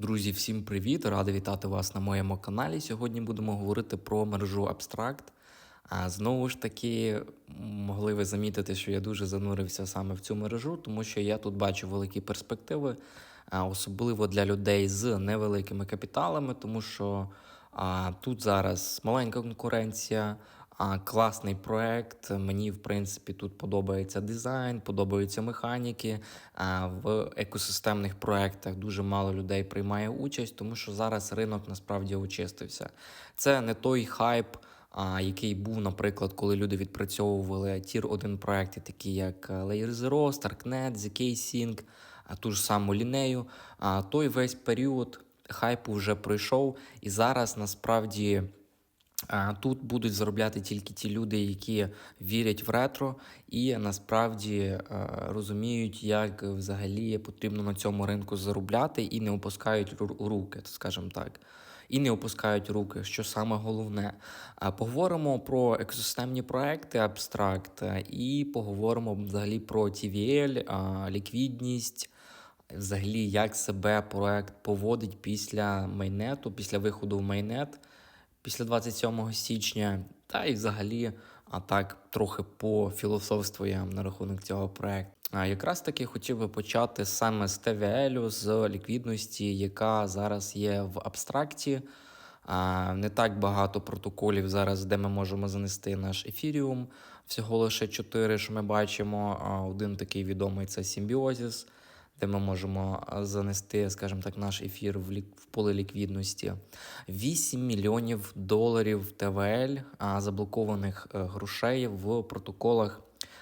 Друзі, всім привіт! Радий вітати вас на моєму каналі. Сьогодні будемо говорити про мережу Abstract. А знову ж таки, могли ви замітити, що я дуже занурився саме в цю мережу, тому що я тут бачу великі перспективи, особливо для людей з невеликими капіталами, тому що а, тут зараз маленька конкуренція, класний проект. Мені, в принципі, тут подобається дизайн, подобаються механіки. В екосистемних проектах дуже мало людей приймає участь, тому що зараз ринок насправді очистився. Це не той хайп. А, який був, наприклад, коли люди відпрацьовували тір 1 проекти, такі як Layer Zero, Starknet, ZK-Sync, ту ж саму лінею. А той весь період хайпу вже пройшов, і зараз насправді. Тут будуть заробляти тільки ті люди, які вірять в ретро і насправді е, розуміють, як взагалі потрібно на цьому ринку заробляти і не опускають руки, скажімо так. І не опускають руки, що саме головне. Поговоримо про екосистемні проекти, абстракт, е, і поговоримо взагалі про TVL, ліквідність, взагалі, як себе проект поводить після майнету, після виходу в майнет після 27 січня, та й взагалі, а так трохи пофілософствуємо на рахунок цього проекту. А якраз таки хотів би почати саме з TVL, з ліквідності, яка зараз є в абстракті. А, Не так багато протоколів зараз, де ми можемо занести наш ефіріум. Всього лише 4, що ми бачимо. Один такий відомий це Symbiosis, де ми можемо занести, скажімо так, наш ефір в, лік... в поле ліквідності. 8 мільйонів доларів ТВЛ заблокованих е, грошей в протоколах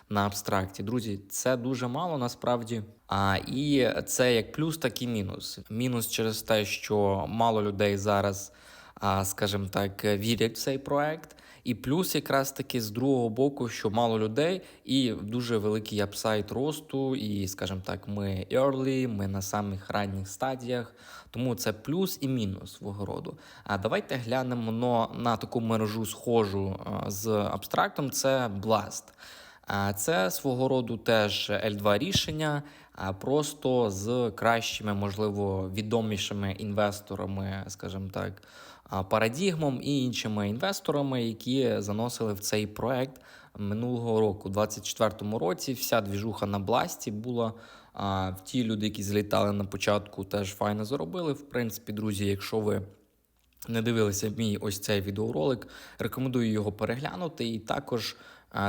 на абстракті. Друзі, це дуже мало насправді. А, і це як плюс, так і мінус. Мінус через те, що мало людей зараз, а, скажімо так, вірять в цей проект. І плюс, якраз таки з другого боку, що мало людей, і дуже великий апсайт росту. І, скажімо так, ми early, ми на самих ранніх стадіях. Тому це плюс і мінус свого роду. А давайте глянемо на, таку мережу схожу з абстрактом. Це Blast. Це свого роду теж L2 рішення, просто з кращими, можливо, відомішими інвесторами, скажімо так, парадігмом і іншими інвесторами, які заносили в цей проект минулого року. У 2024 році вся двіжуха на бласті була. А, Ті люди, які злітали на початку, теж файно заробили. В принципі, друзі, якщо ви. Не дивилися мій ось цей відеоролик, рекомендую його переглянути. І також,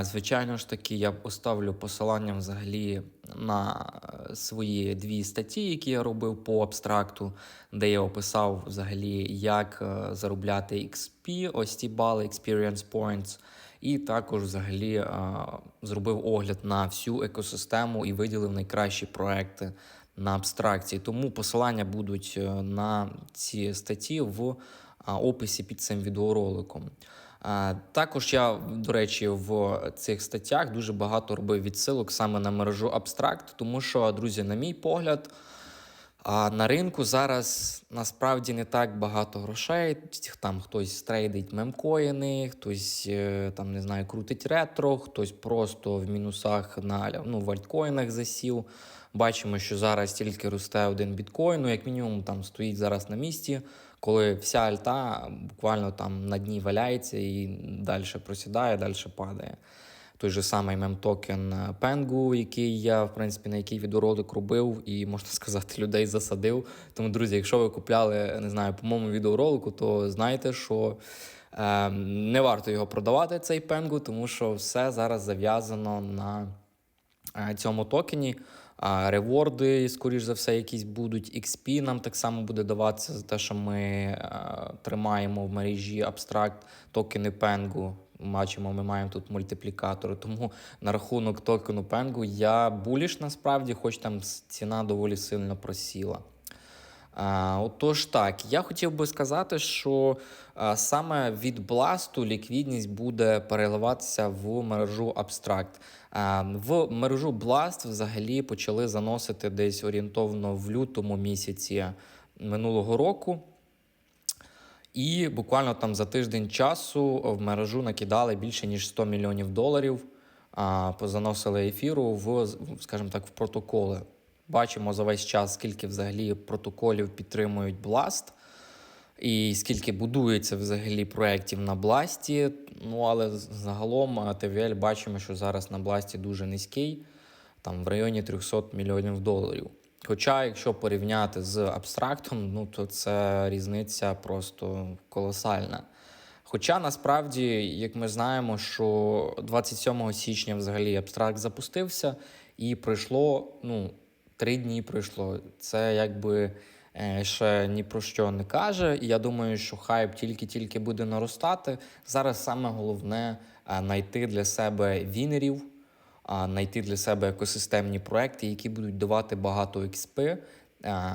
звичайно ж таки, я поставлю посилання взагалі на е, свої дві статті, які я робив по абстракту, де я описав взагалі, як е, заробляти XP, ось ці бали, Experience Points. І також взагалі зробив огляд на всю екосистему і виділив найкращі проекти на абстракції. Тому посилання будуть е, на ці статті в описі під цим відеороликом. Також я, до речі, в цих статтях дуже багато робив відсилок саме на мережу абстракт, тому що, друзі, на мій погляд. На ринку зараз насправді не так багато грошей. Там хтось трейдить мемкоїни, хтось е, там не знаю, крутить ретро, хтось просто в мінусах на ну, в альткоїнах засів. Бачимо, що зараз тільки росте один біткоін, ну як мінімум там стоїть зараз на місці, коли вся альта буквально там на дні валяється і далі просідає, далі падає той же самий мем-токен Пенгу, який я, в принципі, на який відеоролик робив, і можна сказати, людей засадив. Тому, друзі, якщо ви купляли, не знаю, по моєму відеоролику, то знайте, що е, не варто його продавати, цей пенгу, тому що все зараз зав'язано на е, цьому токені. А реворди, скоріш за все, якісь будуть. XP нам так само буде даватися за те, що ми а, тримаємо в мережі абстракт токени Пенгу. Бачимо, ми маємо тут мультиплікатори. Тому на рахунок токену Пенгу я буліш насправді, хоч там ціна доволі сильно просіла. Отож, так, я хотів би сказати, що саме від бласту ліквідність буде переливатися в мережу Abstract. В мережу Blast взагалі почали заносити десь орієнтовно в лютому місяці минулого року. І буквально там за тиждень часу в мережу накидали більше ніж 100 мільйонів доларів, позаносили ефіру в, скажімо так, в протоколи. Бачимо за весь час, скільки взагалі протоколів підтримують Blast. І скільки будується взагалі проєктів на Бласті. Ну але загалом TVL бачимо, що зараз на Бласті дуже низький, там в районі 300 мільйонів доларів. Хоча, якщо порівняти з абстрактом, ну то це різниця просто колосальна. Хоча насправді, як ми знаємо, що 27 січня взагалі абстракт запустився, і пройшло ну, три дні пройшло. Це якби е, ще ні про що не каже. І я думаю, що хайп тільки-тільки буде наростати. Зараз саме головне е, знайти для себе вінерів, знайти для себе екосистемні проекти, які будуть давати багато XP,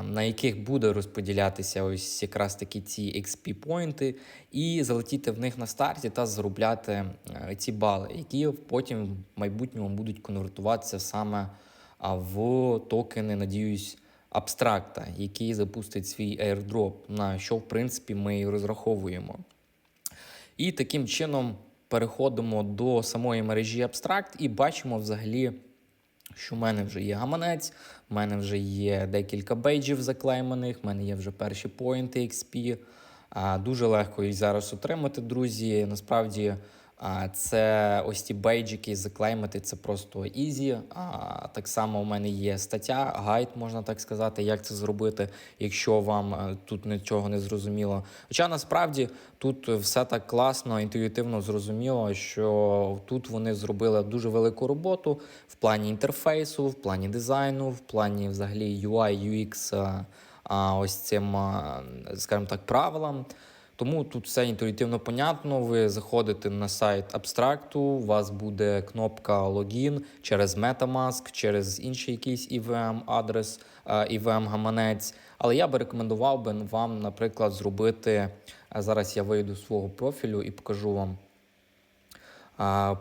на яких буде розподілятися ось якраз такі ці XP поінти, і залетіти в них на старті та заробляти е, ці бали, які потім в майбутньому будуть конвертуватися саме в токени, надіюсь, абстракта, який запустить свій airdrop, на що в принципі ми і розраховуємо. І таким чином переходимо до самої мережі абстракт і бачимо взагалі. Що в мене вже є гаманець, в мене вже є декілька бейджів заклейманих, в мене є вже перші поінти XP. Дуже легко їх зараз отримати, друзі. Насправді це ось ті бейджики заклеймити, це просто ізі. Так само у мене є стаття, гайд, можна так сказати, як це зробити, якщо вам е, тут нічого не зрозуміло. Хоча насправді тут все так класно, інтуїтивно зрозуміло, що тут вони зробили дуже велику роботу в плані інтерфейсу, в плані дизайну, в плані взагалі UI, UX, е, ось цим, е, скажімо так, правилам. Тому тут все інтуїтивно понятно. Ви заходите на сайт абстракту, у вас буде кнопка логін через Metamask, через інший якийсь EVM адрес, EVM гаманець. Але я би рекомендував би вам, наприклад, зробити. Зараз я вийду з свого профілю і покажу вам.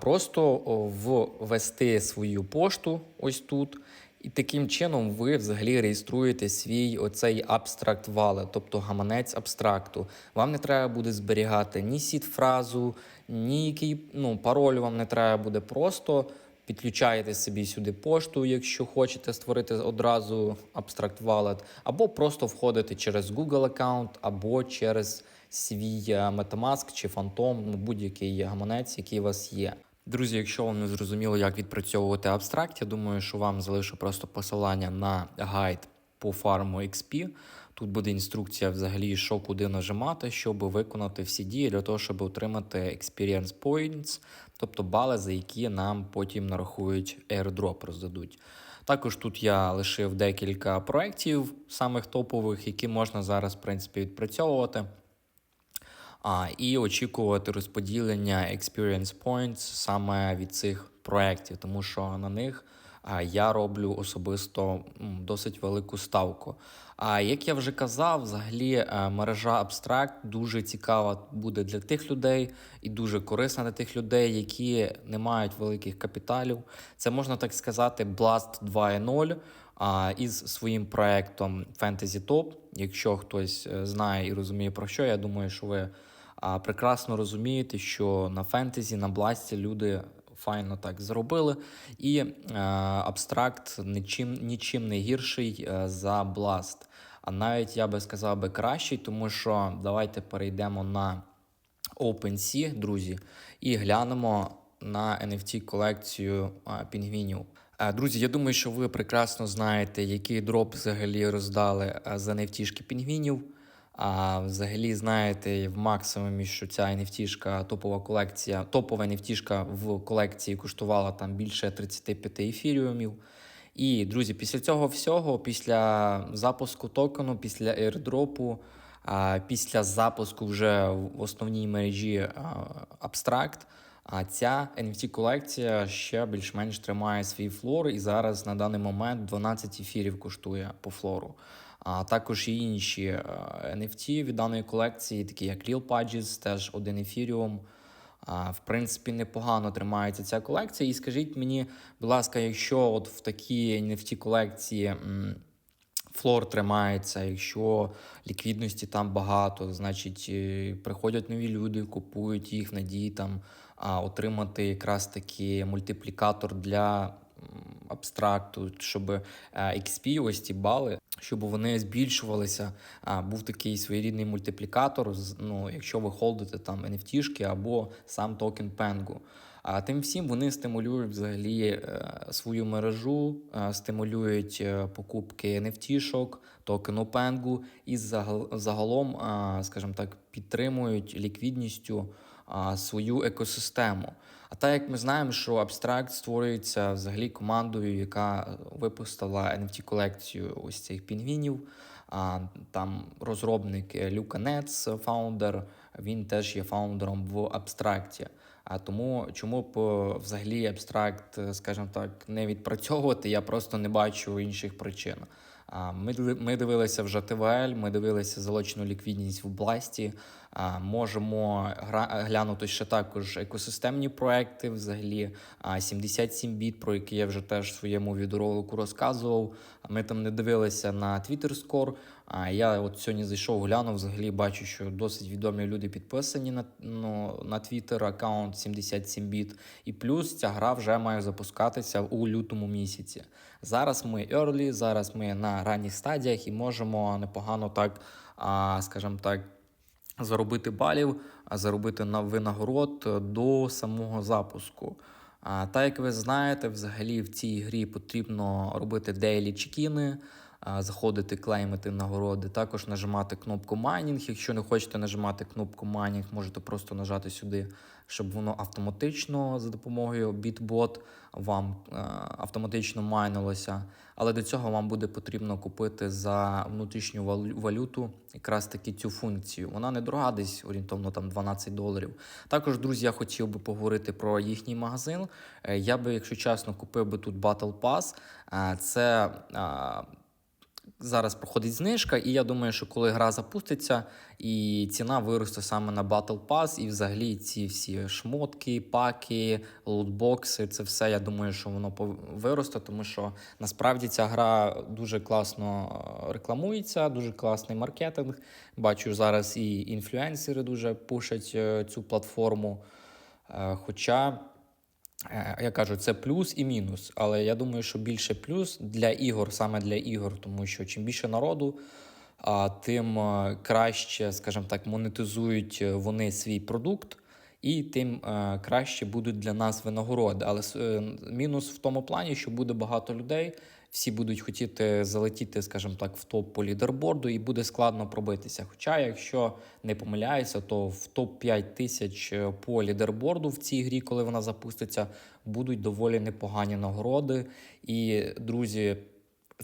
Просто ввести свою пошту ось тут. І таким чином ви взагалі реєструєте свій оцей абстракт валет, тобто гаманець абстракту. Вам не треба буде зберігати ні сіт-фразу, ні який ну, пароль вам не треба буде. Просто підключаєте собі сюди пошту, якщо хочете створити одразу абстракт валет, або просто входите через Google аккаунт, або через свій е, Metamask чи Phantom, ну будь-який гаманець, який у вас є. Друзі, якщо вам не зрозуміло, як відпрацьовувати абстракт, я думаю, що вам залишу просто посилання на гайд по фарму XP. Тут буде інструкція взагалі, що куди нажимати, щоб виконати всі дії для того, щоб отримати Experience Points, тобто бали, за які нам потім нарахують airdrop, роздадуть. Також тут я лишив декілька проєктів, самих топових, які можна зараз в принципі відпрацьовувати а, і очікувати розподілення experience points саме від цих проєктів, тому що на них я роблю особисто досить велику ставку. А як я вже казав, взагалі е, мережа Abstract дуже цікава буде для тих людей і дуже корисна для тих людей, які не мають великих капіталів. Це можна так сказати, Blast 2.0. А із своїм проектом Fantasy Top. Якщо хтось е, знає і розуміє про що, я думаю, що ви прекрасно розумієте, що на фентезі, на бласті люди файно так зробили, і е, абстракт нічим нічим не гірший е, за бласт. А навіть я би сказав би кращий, тому що давайте перейдемо на OpenSea, друзі, і глянемо на NFT колекцію е, пінгвінів. Друзі, я думаю, що ви прекрасно знаєте, який дроп взагалі роздали за NFT пінгвінів. А взагалі, знаєте, в максимумі, що ця NFT топова колекція, топова NFT в колекції коштувала там більше 35 ефіріумів. І, друзі, після цього всього, після запуску токену, після airdropу, після запуску вже в основній мережі Abstract, а ця NFT колекція ще більш-менш тримає свій флор, і зараз на даний момент 12 ефірів коштує по флору а також і інші е, NFT від даної колекції, такі як Real Pages, теж один ефіріум. В принципі, непогано тримається ця колекція. І скажіть мені, будь ласка, якщо от в такій NFT колекції флор тримається, якщо ліквідності там багато, значить е, приходять нові люди, купують їх, надії там отримати якраз таки мультиплікатор для абстракту, щоб е, XP, ось ці бали, щоб вони збільшувалися. Був такий своєрідний мультиплікатор, ну, якщо ви холдите там NFT-шки або сам токен Pengu. А тим всім вони стимулюють взагалі е, свою мережу, е, стимулюють покупки NFT-шок, токену Pengu і загалом, скажімо так, підтримують ліквідністю а, свою екосистему. А так як ми знаємо, що Abstract створюється взагалі командою, яка випустила NFT-колекцію ось цих пінгвінів. А, там розробник Люка Нец, фаундер, він теж є фаундером в абстракті. А тому чому б е, взагалі абстракт, е, скажімо так, не відпрацьовувати, я просто не бачу інших причин. Ми, ми дивилися вже ТВЛ, ми дивилися залучену ліквідність в області. Можемо глянути ще також екосистемні проекти, взагалі а, 77 біт, про які я вже теж в своєму відеоролику розказував. Ми там не дивилися на Twitter Score. Я от сьогодні зайшов, глянув, взагалі бачу, що досить відомі люди підписані на, ну, на Twitter аккаунт 77 біт. І плюс ця гра вже має запускатися у лютому місяці. Зараз ми early, зараз ми на ранніх стадіях і можемо непогано так, скажімо так, заробити балів, заробити на винагород е, до самого запуску. А, так як ви знаєте, взагалі в цій грі потрібно робити дейлі чекіни, заходити, клеймити нагороди, також нажимати кнопку майнінг. Якщо не хочете нажимати кнопку майнінг, можете просто нажати сюди, щоб воно автоматично за допомогою BitBot вам е, автоматично майнилося. Але до цього вам буде потрібно купити за внутрішню валюту якраз таки цю функцію. Вона недорога, десь орієнтовно там 12 доларів. Також, друзі, я хотів би поговорити про їхній магазин. Е, Я би, якщо чесно, купив би тут Battle Pass. Е, Це зараз проходить знижка, і я думаю, що коли гра запуститься, і ціна виросте саме на Battle Pass, і взагалі ці всі шмотки, паки, лутбокси, це все, я думаю, що воно пов- виросте, тому що насправді ця гра дуже класно е, рекламується, дуже класний маркетинг. Бачу зараз і інфлюенсери дуже пушать е, цю платформу. Е, Хоча. Е, Я кажу, це плюс і мінус, але я думаю, що більше плюс для ігор, саме для ігор, тому що чим більше народу, тим е, краще, скажімо так, монетизують е, вони свій продукт, і тим е, краще будуть для нас винагороди. Але е, мінус в тому плані, що буде багато людей, всі будуть хотіти залетіти, скажімо так, в топ по лідерборду, і буде складно пробитися. Хоча, якщо не помиляюся, то в топ 5 тисяч е, по лідерборду в цій грі, коли вона запуститься, будуть доволі непогані нагороди. І друзі.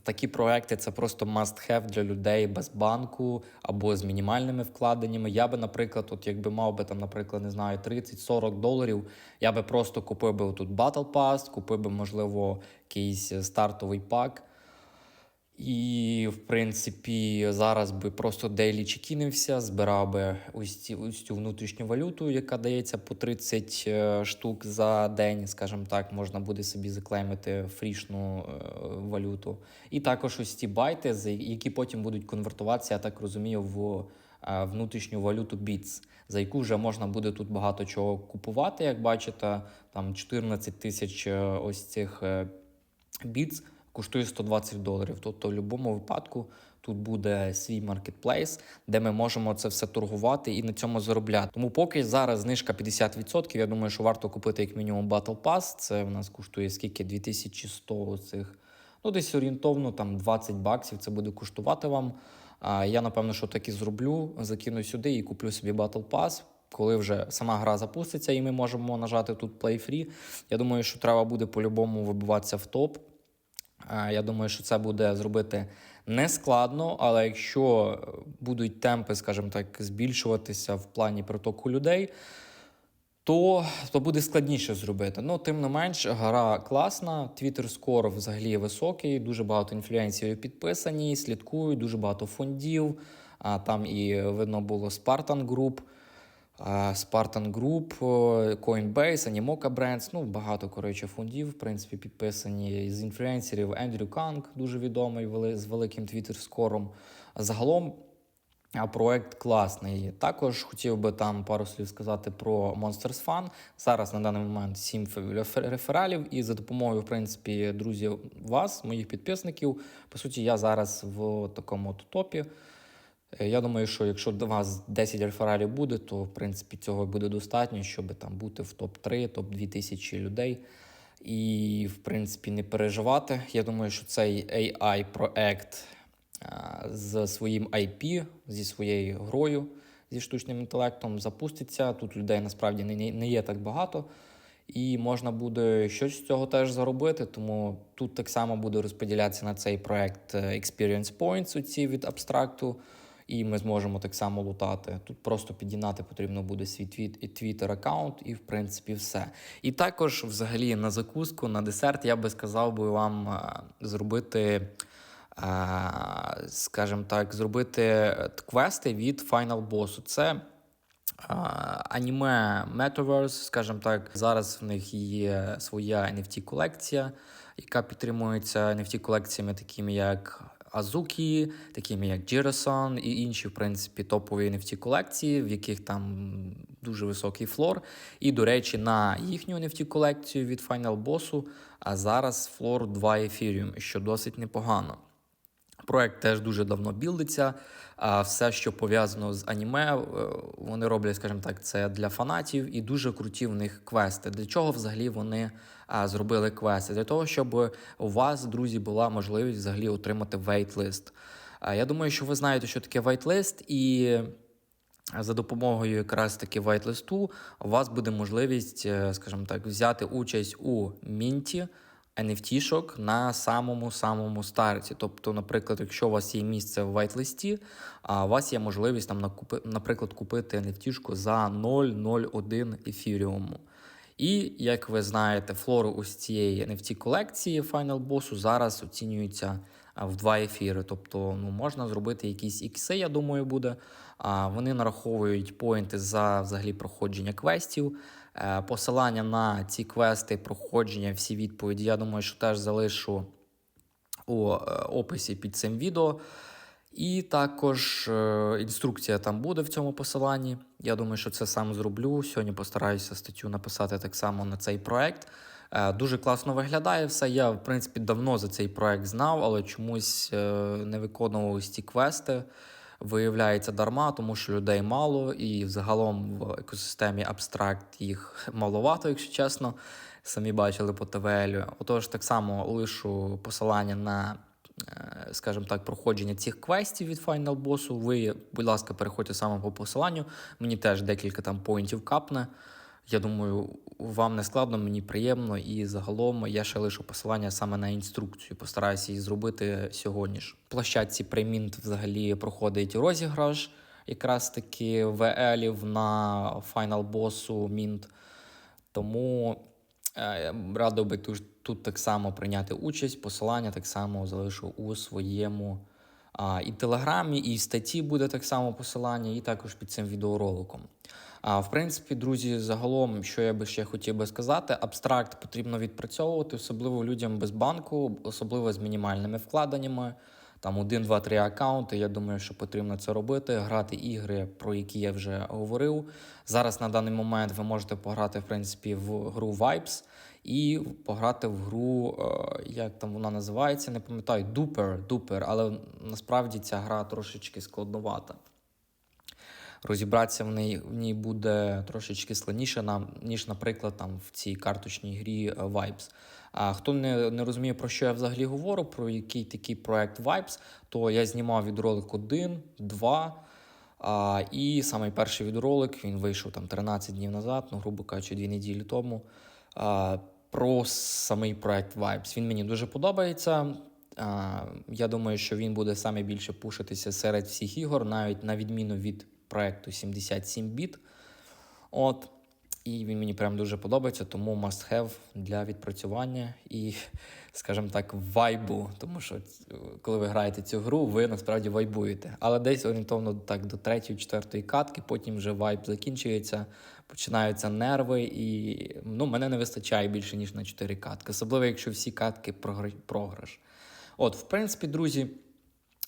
Такі проекти це просто must have для людей без банку або з мінімальними вкладеннями. Я би, наприклад, от якби мав би там, наприклад, не знаю, 30-40 доларів, я би просто купив би тут Battle Pass, купив би, можливо, якийсь е, стартовий пак. І, в принципі, зараз би просто дейлі чекінився, збирав би ось, ці, ось цю внутрішню валюту, яка дається по 30 е, штук за день, скажімо так, можна буде собі заклеймити фрішну е, валюту. І також ось ці байти, які потім будуть конвертуватися, я так розумію, в е, внутрішню валюту BITS, за яку вже можна буде тут багато чого купувати. Як бачите, там 14 тисяч ось цих Біц коштує 120 доларів. Тобто, в будь-якому випадку тут буде свій маркетплейс, де ми можемо це все торгувати і на цьому заробляти. Тому поки зараз знижка 50%, я думаю, що варто купити як мінімум Battle Pass. Це в нас коштує скільки 2100 цих. Ну, десь орієнтовно там 20 баксів це буде коштувати вам. А я напевно, що так і зроблю. Закину сюди і куплю собі Battle Pass. Коли вже сама гра запуститься, і ми можемо нажати тут Play Free. Я думаю, що треба буде по-любому вибиватися в топ. Е, Я думаю, що це буде зробити не складно, але якщо е, будуть темпи, скажімо так, збільшуватися в плані притоку людей, то, то буде складніше зробити. Ну, тим не менш, гра класна, Twitter скор взагалі високий, дуже багато інфлюенсерів підписані, слідкують, дуже багато фондів. А там і видно було Spartan Group, Spartan Group, Coinbase, Animoca Brands, ну багато коротше фондів, в принципі, підписані з інфлюенсерів. Ендрю Канг, дуже відомий з великим Twitter скором. Загалом проект класний. Також хотів би там пару слів сказати про Monsters Fun. Зараз на даний момент 7 рефералів, і за допомогою, в принципі, друзів вас, моїх підписників. По суті, я зараз в такому топі. Е, Я думаю, що якщо до вас 10 рефералів буде, то в принципі цього буде достатньо, щоб там бути в топ-3, топ-2 тисячі людей. І, в принципі, не переживати. Я думаю, що цей AI-проект з своїм IP, зі своєю грою, зі штучним інтелектом запуститься. Тут людей насправді не, не є так багато. І можна буде щось з цього теж заробити, тому тут так само буде розподілятися на цей проект е, Experience Points, оці від абстракту, і ми зможемо так само лутати. Тут просто підігнати потрібно буде свій твіт Twitter аккаунт, і в принципі все. І також, взагалі, на закуску, на десерт, я би сказав би вам е, зробити. е, Скажімо так, зробити квести від Final Boss. Це Аніме Metaverse, скажімо так, зараз в них є своя NFT-колекція, яка підтримується NFT-колекціями, такими як Azuki, такими як Jirason і інші, в принципі, топові NFT-колекції, в яких там дуже високий флор. І, до речі, на їхню NFT-колекцію від Final Boss, а зараз флор 2 Ethereum, що досить непогано. Проект теж дуже давно білдиться. А все, що пов'язано з аніме, е, вони роблять, скажімо так, це для фанатів і дуже круті в них квести. Для чого взагалі вони зробили квести? Для того, щоб у вас, друзі, була можливість взагалі отримати вейтлист. Я думаю, що ви знаєте, що таке вейтлист, і за допомогою якраз таки вайтлисту у вас буде можливість, е, скажімо так, взяти участь у мінті. NFT-шок на самому самому старті. Тобто, наприклад, якщо у вас є місце в вайтлисті, а у вас є можливість там наприклад, купити NFT-шку за 0,01 ефіріуму. І як ви знаєте, флори ось цієї NFT колекції Final Boss зараз оцінюються в 2 ефіри. Тобто ну, можна зробити якісь ікси, я думаю, буде. Вони нараховують поінти за взагалі проходження квестів. Е, Посилання на ці квести, проходження, всі відповіді, я думаю, що теж залишу у е, описі під цим відео. І також е, інструкція там буде в цьому посиланні. Я думаю, що це сам зроблю. Сьогодні постараюся статтю написати так само на цей проект. Дуже класно виглядає все. Я, в принципі, давно за цей проект знав, але чомусь не виконував ось ці квести. Виявляється дарма, тому що людей мало, і загалом в екосистемі абстракт їх маловато, якщо чесно. Самі бачили по ТВЛ. Отож, так само лишу посилання на, е, скажімо так, проходження цих квестів від Final Boss. Ви, будь ласка, переходьте саме по посиланню. Мені теж декілька там поінтів капне. Я думаю, вам не складно, мені приємно, і загалом я ще лишу посилання саме на інструкцію. Постараюся її зробити сьогодні ж. Площадці Premint взагалі проходить розіграш, якраз таки ВЛів на Boss Mint. Тому е, радив би тут, тут так само прийняти участь. Посилання так само залишу у своєму а, і телеграмі, і статті буде так само посилання, і також під цим відеороликом. А в принципі, друзі, загалом, що я би ще хотів би сказати, абстракт потрібно відпрацьовувати, особливо людям без банку, особливо з мінімальними вкладеннями. Там один, два, три аккаунти. Я думаю, що потрібно це робити, грати ігри, про які я вже говорив. Зараз на даний момент ви можете пограти в принципі в гру Vibes і пограти в гру, е, як там вона називається, не пам'ятаю, Duper, Duper, але насправді ця гра трошечки складновата розібратися в ній в ній буде трошечки складніше, нам, ніж, наприклад, там в цій карточній грі е, Vibes. А хто не не розуміє, про що я взагалі говорю, про який такий проект Vibes, то я знімав відролик 1, 2. А, І самий перший відролик він вийшов там 13 днів назад, ну, грубо кажучи, 2 неділі тому. А, Про самий проект Vibes. Він мені дуже подобається. А, Я думаю, що він буде саме більше пушитися серед всіх ігор, навіть на відміну від проекту 77 біт. От. І він мені прям дуже подобається, тому must have для відпрацювання і, скажімо так, вайбу. Тому що коли ви граєте цю гру, ви насправді вайбуєте. Але десь орієнтовно так до третьої, четвертої катки, потім вже вайб закінчується, починаються нерви, і ну, мене не вистачає більше, ніж на 4 катки. Особливо, якщо всі катки програш. От, в принципі, друзі.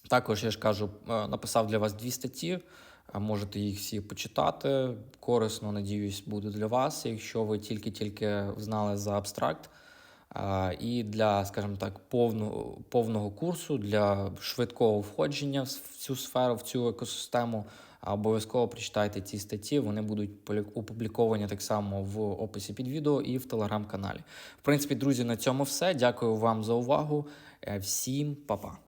Також я ж кажу, е, написав для вас дві статті. Е, Можете їх всі почитати. Корисно, надіюсь, буде для вас, якщо ви тільки-тільки знали за абстракт. І для, скажімо так, повного, повного курсу, для швидкого входження в цю сферу, в цю екосистему, обов'язково прочитайте ці статті. Вони будуть опубліковані так само в описі під відео і в телеграм-каналі. В принципі, друзі, на цьому все. Дякую вам за увагу. Е, Всім па-па.